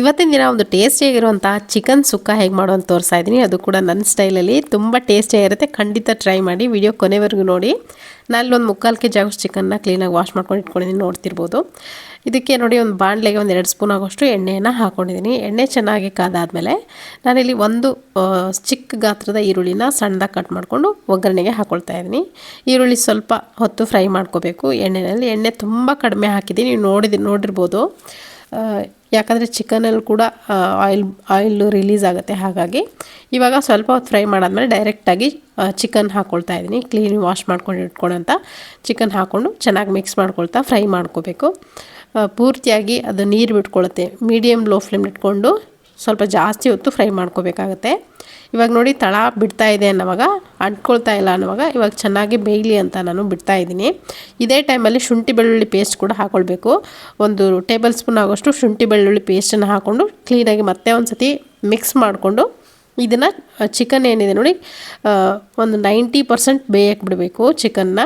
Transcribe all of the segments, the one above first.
ಇವತ್ತಿನ ದಿನ ಒಂದು ಟೇಸ್ಟಿಯಾಗಿರುವಂಥ ಚಿಕನ್ ಸುಕ್ಕ ಹೇಗೆ ಮಾಡೋದು ತೋರಿಸ್ತಾ ಇದ್ದೀನಿ. ಅದು ಕೂಡ ನನ್ನ ಸ್ಟೈಲಲ್ಲಿ ತುಂಬ ಟೇಸ್ಟಿಯಾಗಿರುತ್ತೆ. ಖಂಡಿತ ಟ್ರೈ ಮಾಡಿ ವಿಡಿಯೋ ಕೊನೆವರೆಗೂ ನೋಡಿ. ನಾನು ಒಂದು ಮುಕ್ಕಾಲು ಕೆ ಜಿ ಆಗೋಷ್ಟು ಚಿಕನ್ನ ಕ್ಲೀನಾಗಿ ವಾಶ್ ಮಾಡ್ಕೊಂಡು ಇಟ್ಕೊಂಡಿದ್ದೀನಿ, ನೋಡ್ತಿರ್ಬೋದು. ಇದಕ್ಕೆ ನೋಡಿ ಒಂದು ಬಾಣಲೆಗೆ ಒಂದು ಎರಡು ಸ್ಪೂನ್ ಆಗೋಷ್ಟು ಎಣ್ಣೆಯನ್ನು ಹಾಕ್ಕೊಂಡಿದ್ದೀನಿ ಎಣ್ಣೆ ಚೆನ್ನಾಗಿ ಕಾದಾದಮೇಲೆ ನಾನಿಲ್ಲಿ ಒಂದು ಚಿಕ್ಕ ಗಾತ್ರದ ಈರುಳ್ಳಿನ ಸಣ್ಣದಾಗಿ ಕಟ್ ಮಾಡಿಕೊಂಡು ಒಗ್ಗರಣೆಗೆ ಹಾಕ್ಕೊಳ್ತಾ ಇದ್ದೀನಿ. ಈರುಳ್ಳಿ ಸ್ವಲ್ಪ ಹೊತ್ತು ಫ್ರೈ ಮಾಡ್ಕೋಬೇಕು. ಎಣ್ಣೆಯಲ್ಲಿ ಎಣ್ಣೆ ತುಂಬ ಕಡಿಮೆ ಹಾಕಿದ್ದೀನಿ. ನೀವು ನೋಡಿದ, ನೋಡಿರ್ಬೋದು. ಯಾಕಂದರೆ ಚಿಕನಲ್ಲಿ ಕೂಡ ಆಯಿಲ್ ಆಯಿಲ್ ರಿಲೀಸ್ ಆಗುತ್ತೆ. ಹಾಗಾಗಿ ಇವಾಗ ಸ್ವಲ್ಪ ಹೊತ್ತು ಫ್ರೈ ಮಾಡಾದ್ಮೇಲೆ ಡೈರೆಕ್ಟಾಗಿ ಚಿಕನ್ ಹಾಕ್ಕೊಳ್ತಾ ಇದ್ದೀನಿ. ಕ್ಲೀನ್ ವಾಶ್ ಮಾಡ್ಕೊಂಡು ಇಟ್ಕೊಳ್ಳೋಂಥ ಚಿಕನ್ ಹಾಕ್ಕೊಂಡು ಚೆನ್ನಾಗಿ ಮಿಕ್ಸ್ ಮಾಡ್ಕೊಳ್ತಾ ಫ್ರೈ ಮಾಡ್ಕೋಬೇಕು. ಪೂರ್ತಿಯಾಗಿ ಅದು ನೀರು ಬಿಟ್ಕೊಳ್ಳುತ್ತೆ ಮೀಡಿಯಮ್ ಲೋ ಫ್ಲೇಮ್ ಇಟ್ಕೊಂಡು ಸ್ವಲ್ಪ ಜಾಸ್ತಿ ಹೊತ್ತು ಫ್ರೈ ಮಾಡ್ಕೋಬೇಕಾಗತ್ತೆ. ಇವಾಗ ನೋಡಿ ತಳ ಬಿಡ್ತಾ ಇದೆ ಅನ್ನೋವಾಗ, ಅಂಟ್ಕೊಳ್ತಾ ಇಲ್ಲ ಅನ್ನೋವಾಗ ಇವಾಗ ಚೆನ್ನಾಗಿ ಬೇಯಲಿ ಅಂತ ನಾನು ಬಿಡ್ತಾ ಇದ್ದೀನಿ. ಇದೇ ಟೈಮಲ್ಲಿ ಶುಂಠಿ ಬೆಳ್ಳುಳ್ಳಿ ಪೇಸ್ಟ್ ಕೂಡ ಹಾಕ್ಕೊಳ್ಬೇಕು ಒಂದು ಟೇಬಲ್ ಸ್ಪೂನ್ ಆಗೋಷ್ಟು ಶುಂಠಿ ಬೆಳ್ಳುಳ್ಳಿ ಪೇಸ್ಟನ್ನು ಹಾಕ್ಕೊಂಡು ಕ್ಲೀನಾಗಿ ಮತ್ತೆ ಒಂದು ಸತಿ ಮಿಕ್ಸ್ ಮಾಡಿಕೊಂಡು ಇದನ್ನು ಚಿಕನ್ ಏನಿದೆ ನೋಡಿ ಒಂದು ನೈಂಟಿ ಪರ್ಸೆಂಟ್ ಬೇಯಕ್ಕೆ ಬಿಡಬೇಕು ಚಿಕನ್ನ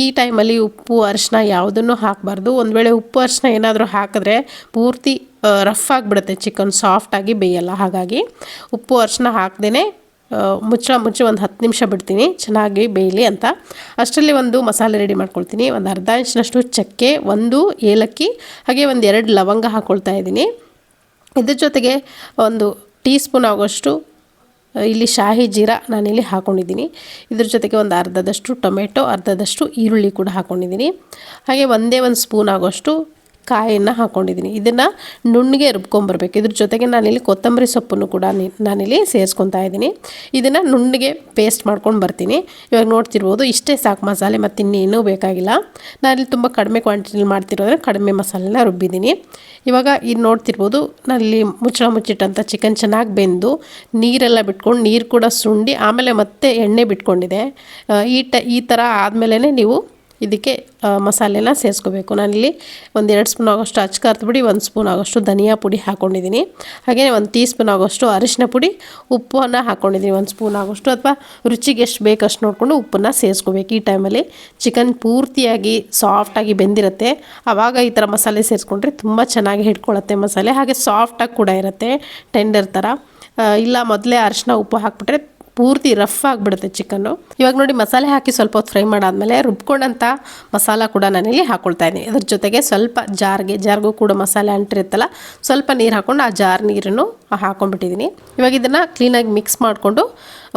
ಈ ಟೈಮಲ್ಲಿ ಉಪ್ಪು ಅರಿಶಿನ ಯಾವುದನ್ನು ಹಾಕಬಾರ್ದು. ಒಂದು ವೇಳೆ ಉಪ್ಪು ಅರಿಶಿನ ಏನಾದರೂ ಹಾಕಿದ್ರೆ ಪೂರ್ತಿ ರಫ್ ಆಗಿಬಿಡುತ್ತೆ ಚಿಕನ್ ಸಾಫ್ಟಾಗಿ ಬೇಯಲ್ಲ. ಹಾಗಾಗಿ ಉಪ್ಪು, ಅರಿಶಿನ ಹಾಕ್ದೇ ಮುಚ್ಚಳ ಮುಚ್ಚಿ ಒಂದು ಹತ್ತು ನಿಮಿಷ ಬಿಡ್ತೀನಿ. ಚೆನ್ನಾಗಿ ಬೇಯಲಿ ಅಂತ. ಅಷ್ಟರಲ್ಲಿ ಒಂದು ಮಸಾಲೆ ರೆಡಿ ಮಾಡ್ಕೊಳ್ತೀನಿ. ಒಂದು ಅರ್ಧ ಇಂಚಿನಷ್ಟು ಚಕ್ಕೆ, ಒಂದು ಏಲಕ್ಕಿ, ಹಾಗೆ ಒಂದು ಎರಡು ಲವಂಗ ಹಾಕ್ಕೊಳ್ತಾ ಇದ್ದೀನಿ. ಇದ್ರ ಜೊತೆಗೆ ಒಂದು ಟೀ ಸ್ಪೂನ್ ಆಗೋಷ್ಟು ಇಲ್ಲಿ ಶಾಹಿ ಜೀರಾ ನಾನಿಲ್ಲಿ ಹಾಕ್ಕೊಂಡಿದ್ದೀನಿ ಇದ್ರ ಜೊತೆಗೆ ಒಂದು ಅರ್ಧದಷ್ಟು ಟೊಮೆಟೊ, ಅರ್ಧದಷ್ಟು ಈರುಳ್ಳಿ ಕೂಡ ಹಾಕ್ಕೊಂಡಿದ್ದೀನಿ ಹಾಗೆ ಒಂದೇ ಒಂದು ಸ್ಪೂನ್ ಆಗೋಷ್ಟು ಕಾಯನ್ನು ಹಾಕ್ಕೊಂಡಿದ್ದೀನಿ ಇದನ್ನು ನುಣ್ಣಗೆ ರುಬ್ಕೊಂಬರ್ಬೇಕು. ಇದ್ರ ಜೊತೆಗೆ ನಾನಿಲ್ಲಿ ಕೊತ್ತಂಬರಿ ಸೊಪ್ಪನ್ನು ಕೂಡ ನಾನಿಲ್ಲಿ ಸೇರಿಸ್ಕೊತಾ ಇದ್ದೀನಿ. ಇದನ್ನು ನುಣ್ಣಗೆ ಪೇಸ್ಟ್ ಮಾಡ್ಕೊಂಡು ಬರ್ತೀನಿ. ಇವಾಗ ನೋಡ್ತಿರ್ಬೋದು, ಇಷ್ಟೇ ಸಾಕು ಮಸಾಲೆ ಮತ್ತು ಇನ್ನೇನೂ ಬೇಕಾಗಿಲ್ಲ. ನಾನಿಲ್ಲಿ ತುಂಬ ಕಡಿಮೆ ಕ್ವಾಂಟಿಟಿಲಿ ಮಾಡ್ತಿರೋದ್ರೆ ಕಡಿಮೆ ಮಸಾಲೆನ ರುಬ್ಬಿದ್ದೀನಿ. ಇವಾಗ ಇದು ನೋಡ್ತಿರ್ಬೋದು, ನಾನಿಲ್ಲಿ ಮುಚ್ಚಳ ಮುಚ್ಚಿಟ್ಟಂಥ ಚಿಕನ್ ಚೆನ್ನಾಗಿ ಬೆಂದು ನೀರೆಲ್ಲ ಬಿಟ್ಕೊಂಡು ನೀರು ಕೂಡ ಸುಂಡಿ, ಆಮೇಲೆ ಮತ್ತೆ ಎಣ್ಣೆ ಬಿಟ್ಕೊಂಡಿದೆ ಈ ಟ, ಈ ಥರ ಆದಮೇಲೆ ನೀವು ಇದಕ್ಕೆ ಮಸಾಲೆನ ಸೇರಿಸ್ಕೋಬೇಕು. ನಾನಿಲ್ಲಿ ಒಂದು ಎರಡು ಸ್ಪೂನ್ ಆಗೋಷ್ಟು ಅಚ್ಕಾರದ ಪುಡಿ ಒಂದು ಸ್ಪೂನ್ ಆಗೋಷ್ಟು ಧನಿಯಾ ಪುಡಿ ಹಾಕ್ಕೊಂಡಿದ್ದೀನಿ ಹಾಗೆಯೇ ಒಂದು ಟೀ ಸ್ಪೂನ್ ಆಗೋಷ್ಟು ಅರಿಶಿನ ಪುಡಿ, ಉಪ್ಪನ್ನು ಹಾಕ್ಕೊಂಡಿದ್ದೀನಿ ಒಂದು ಸ್ಪೂನ್ ಆಗೋಷ್ಟು ಅಥವಾ ರುಚಿಗೆ ಎಷ್ಟು ಬೇಕಷ್ಟು ನೋಡಿಕೊಂಡು ಉಪ್ಪನ್ನು ಸೇರಿಸ್ಕೋಬೇಕು. ಈ ಟೈಮಲ್ಲಿ ಚಿಕನ್ ಪೂರ್ತಿಯಾಗಿ ಸಾಫ್ಟಾಗಿ ಬೆಂದಿರುತ್ತೆ. ಆವಾಗ ಈ ಥರ ಮಸಾಲೆ ಸೇರಿಸ್ಕೊಂಡ್ರೆ ತುಂಬ ಚೆನ್ನಾಗಿ ಹಿಡ್ಕೊಳ್ಳುತ್ತೆ ಮಸಾಲೆ. ಹಾಗೆ ಸಾಫ್ಟಾಗಿ ಕೂಡ ಇರುತ್ತೆ ಟೆಂಡರ್ ಥರ ಇಲ್ಲ ಮೊದಲೇ ಅರಿಶಿನ ಉಪ್ಪು ಹಾಕ್ಬಿಟ್ರೆ ಪೂರ್ತಿ ರಫ್ ಆಗಿಬಿಡುತ್ತೆ ಚಿಕನ್ನು ಇವಾಗ ನೋಡಿ ಮಸಾಲೆ ಹಾಕಿ ಸ್ವಲ್ಪ ಹೊತ್ತು ಫ್ರೈ ಮಾಡಾದಮೇಲೆ ರುಬ್ಕೊಂಡಂಥ ಮಸಾಲ ಕೂಡ ನಾನಿಲ್ಲಿ ಹಾಕ್ಕೊಳ್ತಾ ಇದ್ದೀನಿ. ಅದ್ರ ಜೊತೆಗೆ ಸ್ವಲ್ಪ ಜಾರ್ಗೆ, ಜಾರ್ಗೂ ಕೂಡ ಮಸಾಲೆ ಅಂಟಿರುತ್ತಲ್ಲ, ಸ್ವಲ್ಪ ನೀರು ಹಾಕ್ಕೊಂಡು ಆ ಜಾರ್ ನೀರನ್ನು ಹಾಕ್ಕೊಂಡ್ಬಿಟ್ಟಿದ್ದೀನಿ ಇವಾಗ ಇದನ್ನು ಕ್ಲೀನಾಗಿ ಮಿಕ್ಸ್ ಮಾಡಿಕೊಂಡು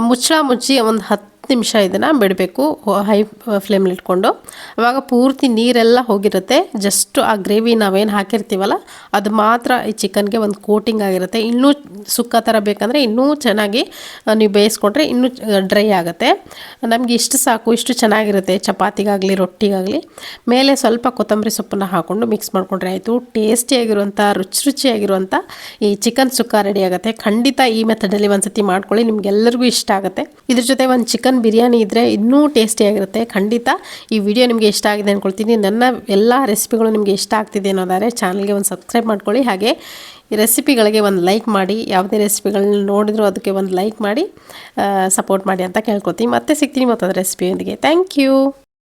ಮುಚ್ಚಳ ಮುಚ್ಚಿ ಒಂದು ಹತ್ತು ನಿಮಿಷ ಇದನ್ನು ಬಿಡಬೇಕು. ಹೈ ಫ್ಲೇಮಲ್ಲಿ ಇಟ್ಕೊಂಡು. ಆವಾಗ ಪೂರ್ತಿ ನೀರೆಲ್ಲ ಹೋಗಿರುತ್ತೆ. ಜಸ್ಟ್ ಆ ಗ್ರೇವಿ ನಾವೇನು ಹಾಕಿರ್ತೀವಲ್ಲ, ಅದು ಮಾತ್ರ ಈ ಚಿಕನ್ಗೆ ಒಂದು ಕೋಟಿಂಗ್ ಆಗಿರುತ್ತೆ. ಇನ್ನೂ ಸುಕ್ಕ ಥರ ಬೇಕಂದರೆ ಇನ್ನೂ ಚೆನ್ನಾಗಿ ನೀವು ಬೇಯಿಸ್ಕೊಂಡ್ರೆ ಇನ್ನೂ ಡ್ರೈ ಆಗುತ್ತೆ. ನಮಗೆ ಇಷ್ಟು ಸಾಕು, ಇಷ್ಟು ಚೆನ್ನಾಗಿರುತ್ತೆ. ಚಪಾತಿಗಾಗಲಿ, ರೊಟ್ಟಿಗಾಗಲಿ. ಮೇಲೆ ಸ್ವಲ್ಪ ಕೊತ್ತಂಬರಿ ಸೊಪ್ಪನ್ನು ಹಾಕ್ಕೊಂಡು ಮಿಕ್ಸ್ ಮಾಡ್ಕೊಂಡ್ರೆ ಆಯಿತು. ಟೇಸ್ಟಿಯಾಗಿರುವಂಥ ರುಚಿ ರುಚಿಯಾಗಿರುವಂಥ ಈ ಚಿಕನ್ ಸುಕ್ಕ ರೆಡಿ ಆಗುತ್ತೆ. ಖಂಡಿತ ಈ ಮೆಥಡಲ್ಲಿ ಒಂದು ಸತಿ ಮಾಡ್ಕೊಳ್ಳಿ. ನಿಮ್ಗೆಲ್ಲರಿಗೂ ಇಷ್ಟ ಆಗುತ್ತೆ. ಇದ್ರ ಜೊತೆ ಒಂದು ಚಿಕನ್ ಬಿರಿಯಾನಿ ಇದ್ದರೆ ಇನ್ನೂ ಟೇಸ್ಟಿಯಾಗಿರುತ್ತೆ ಖಂಡಿತ ಈ ವಿಡಿಯೋ ನಿಮಗೆ ಇಷ್ಟ ಆಗಿದೆ ಅಂದ್ಕೊಳ್ತೀನಿ ನನ್ನ ಎಲ್ಲ ರೆಸಿಪಿಗಳು ನಿಮಗೆ ಇಷ್ಟ ಆಗ್ತಿದೆ ಅನ್ನೋದಾದರೆ ಚಾನಲ್ಗೆ ಒಂದು ಸಬ್ಸ್ಕ್ರೈಬ್ ಮಾಡ್ಕೊಳ್ಳಿ. ಹಾಗೆ ರೆಸಿಪಿಗಳಿಗೆ ಒಂದು ಲೈಕ್ ಮಾಡಿ, ಯಾವುದೇ ರೆಸಿಪಿಗಳನ್ನ ನೋಡಿದ್ರು ಅದಕ್ಕೆ ಒಂದು ಲೈಕ್ ಮಾಡಿ ಸಪೋರ್ಟ್ ಮಾಡಿ ಅಂತ ಕೇಳ್ಕೊತೀನಿ ಮತ್ತೆ ಸಿಗ್ತೀನಿ ಮತ್ತೊಂದು ರೆಸಿಪಿಯೊಂದಿಗೆ ಥ್ಯಾಂಕ್ ಯು